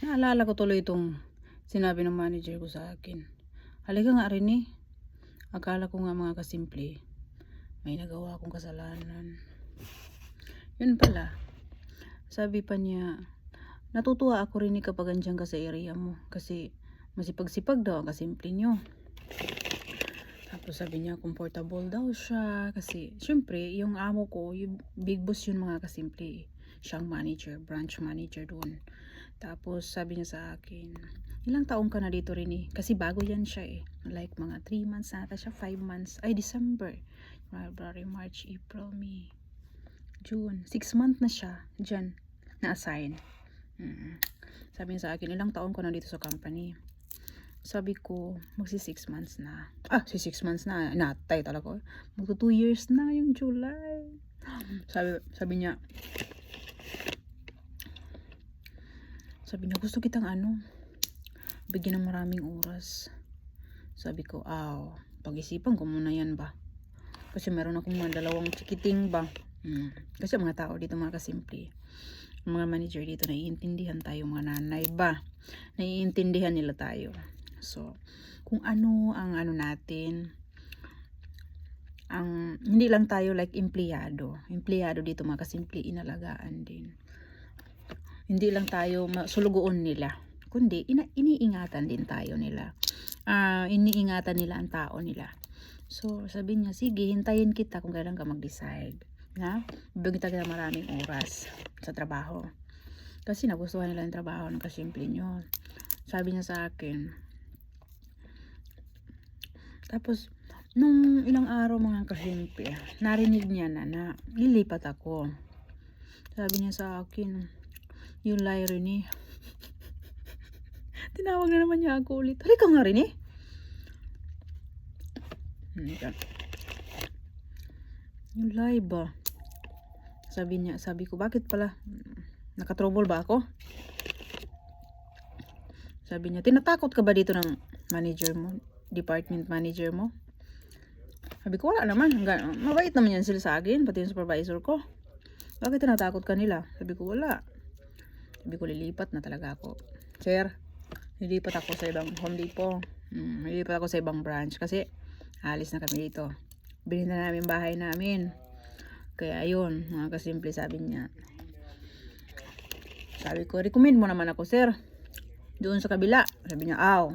Naalala ko tuloy itong sinabi ng manager ko sa akin. Halika nga rin eh. Akala ko nga mga kasimple, may nagawa akong kasalanan. Yun pala. Sabi pa niya, natutuwa ako rin eh kapag andyan ka sa area mo. Kasi masipag-sipag daw ang kasimple nyo. Tapos sabi niya, comfortable daw siya. Kasi, syempre, yung amo ko, yung big boss yun mga kasimple. Siyang manager, branch manager doon. Tapos, sabi niya sa akin, ilang taong ka na dito rin eh. Kasi bago yan siya eh. Like, mga 3 months na ata siya, 5 months. Ay, December. February, March, April, May, June. 6 months na siya dyan na-assign. Mm. Sabi niya sa akin, ilang taon ko na dito sa company. Sabi ko, magsi 6 months na. Ah, si 6 months na. Natay talaga. Magto 2 years na yung July. Sabi, sabi niya, sabi niya, gusto kitang ano, bigyan ng maraming oras. Sabi ko, aw, pag-isipan ko muna yan ba? Kasi meron akong mga dalawang chikiting ba? Hmm. Kasi mga tao dito mga kasimple, mga manager dito, naiintindihan tayo mga nanay ba? Naiintindihan nila tayo. So, kung ano ang ano natin, ang hindi lang tayo like empleyado. Empleyado dito mga kasimple, inalagaan din. Hindi lang tayo sulugoon nila, kundi ina, iniingatan din tayo nila. Ah, iniingatan nila ang tao nila. So, sabi niya, sige, hintayin kita kung kailan ka mag-decide. Na? Bibigyan kita maraming oras sa trabaho. Kasi nagustuhan nila yung trabaho ng kasimple nyo. Sabi niya sa akin. Tapos, nung ilang araw mga kasimple, narinig niya na na lilipat ako. Sabi niya sa akin, yung lie rin eh. Tinawag na naman niya ako ulit. Halika nga rin eh. Halika. Yung lie ba? Sabi niya, sabi ko, bakit pala? Nakatrouble ba ako? Sabi niya, tinatakot ka ba dito ng manager mo? Department manager mo? Sabi ko, wala naman. Hanggang, mabait naman yan sila sa akin, pati yung supervisor ko. Bakit tinatakot ka nila? Sabi ko, wala. Sabi ko, lilipat na talaga ako. Sir, lilipat ako sa ibang Home Depot. Hmm, lilipat ako sa ibang branch kasi alis na kami dito. Bilhin na namin bahay namin. Kaya ayun, mga kasimple sabi niya. Sabi ko, recommend mo naman ako, sir. Doon sa kabila. Sabi niya, aw.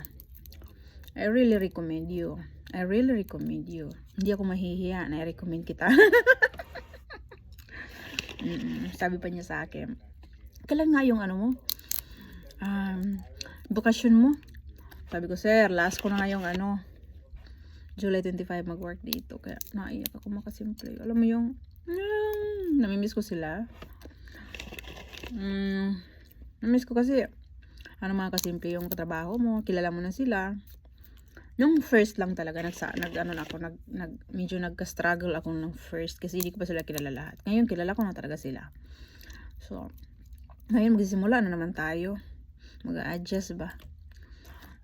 I really recommend you. I really recommend you. Hindi ako mahihiya na i-recommend kita. Mm-mm. Sabi pa niya sa akin, kailan nga yung ano mo? Um, bakasyon mo? Sabi ko, sir, last ko na nga yung ano, July 25 mag-work dito. Kaya naiyak ako makasimple. Alam mo yung, mm, namimiss ko sila. Mm, namimiss ko kasi, ano mga kasimple yung katrabaho mo, kilala mo na sila. Nung first lang talaga, nagsa, nag, ano na ako, nag, nag, medyo nagka-struggle ako nung first kasi hindi ko pa sila kilala lahat. Ngayon, kilala ko na talaga sila. So, ngayon magsisimula na naman tayo. Mag-a-adjust ba?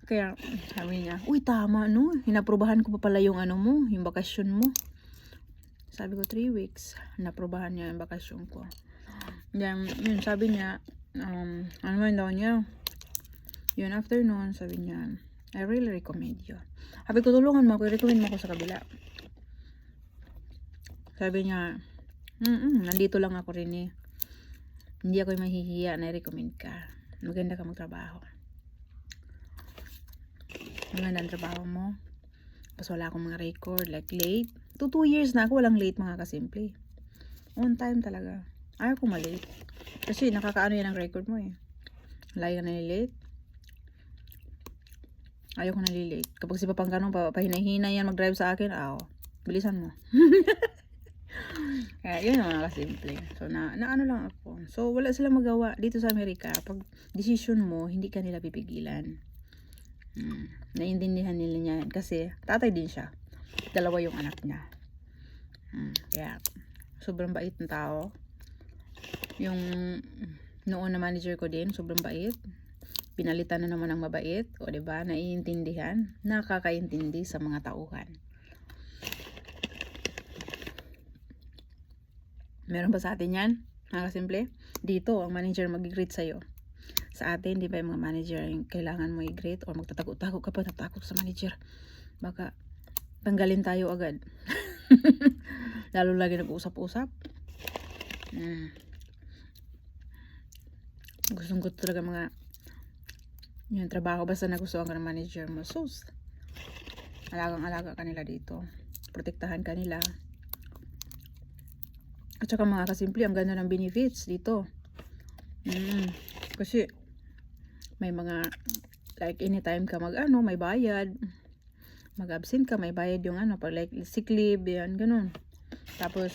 Kaya, sabi niya, uy, tama, no? Hinaprubahan ko pa pala yung ano mo, yung bakasyon mo. Sabi ko, 3 weeks. Naprobahan niya yung bakasyon ko. Then, yun, sabi niya, um, ano man daw niya, yun, after sabi niya, I really recommend you. Sabi ko, tulungan mo ako, recommend mo ako sa kabila. Sabi niya, mm, -mm nandito lang ako rin eh. Hindi ako mahihiya na i-recommend ka. Maganda ka magtrabaho. Maganda ang trabaho mo. Tapos wala akong mga record, like late. To two years na ako, walang late mga kasimple. On time talaga. Ayaw ko malate. Kasi nakakaano yan ang record mo eh. Ka na late. Ayaw ko na late. Kapag si Papang ganun, papahinay-hinay yan mag-drive sa akin, aw, bilisan mo. Kaya yun ang mga kasimple. So na, na ano lang ako. So wala silang magawa dito sa Amerika. Pag decision mo, hindi ka nila pipigilan. Hmm. Naiintindihan nila niya. Kasi tatay din siya. Dalawa yung anak niya. Hmm. Kaya sobrang bait ng tao. Yung noon na manager ko din, sobrang bait. Pinalitan na naman ng mabait. O ba diba? Naiintindihan. Nakakaintindi sa mga tauhan. Meron ba sa atin yan? Mga simple. Dito, ang manager mag-greet sa'yo. sa atin, di ba yung mga manager, yung kailangan mo i-greet or magtatago-tago ka pa, natakot sa manager. Baka tanggalin tayo agad. Lalo lagi nag-usap-usap. Mm. Gustong gusto talaga mga yung trabaho basta nagustuhan ka ng manager mo. Sus, alagang-alaga ka nila dito. Protektahan ka nila. At saka mga kasimple, ang ganda ng benefits dito. Mm. Kasi, may mga, like anytime ka mag, ano, may bayad. Mag-absent ka, may bayad yung ano, pag like sick leave, yan, ganun. Tapos,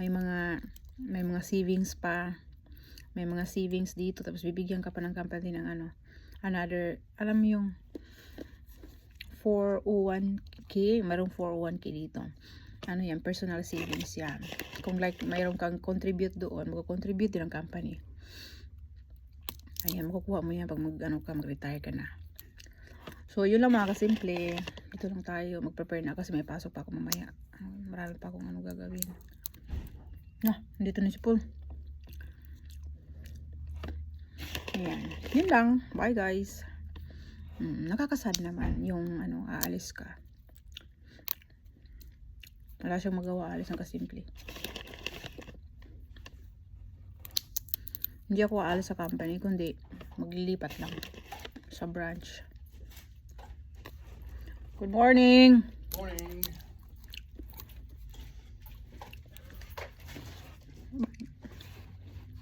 may mga, may mga savings pa. May mga savings dito. Tapos, bibigyan ka pa ng company ng ano, another, alam yung, 401k, mayroong 401k dito. Ano yan, personal savings yan. Kung like, mayroon kang contribute doon, mag-contribute din ang company. Ayan, makukuha mo yan pag mag, ano ka, mag-retire ka na. So, yun lang mga kasimple. Dito lang tayo, mag-prepare na kasi may pasok pa ako mamaya. Ah, Marami pa akong ano gagawin. Na, nandito na si Paul. Ayan. Yun lang. Bye guys. Mm, nakakasad naman yung ano, aalis ka. Wala siyang magawa, aalis ng kasimple. Hindi ako aalis sa company, kundi maglilipat lang sa branch. Good morning! Morning.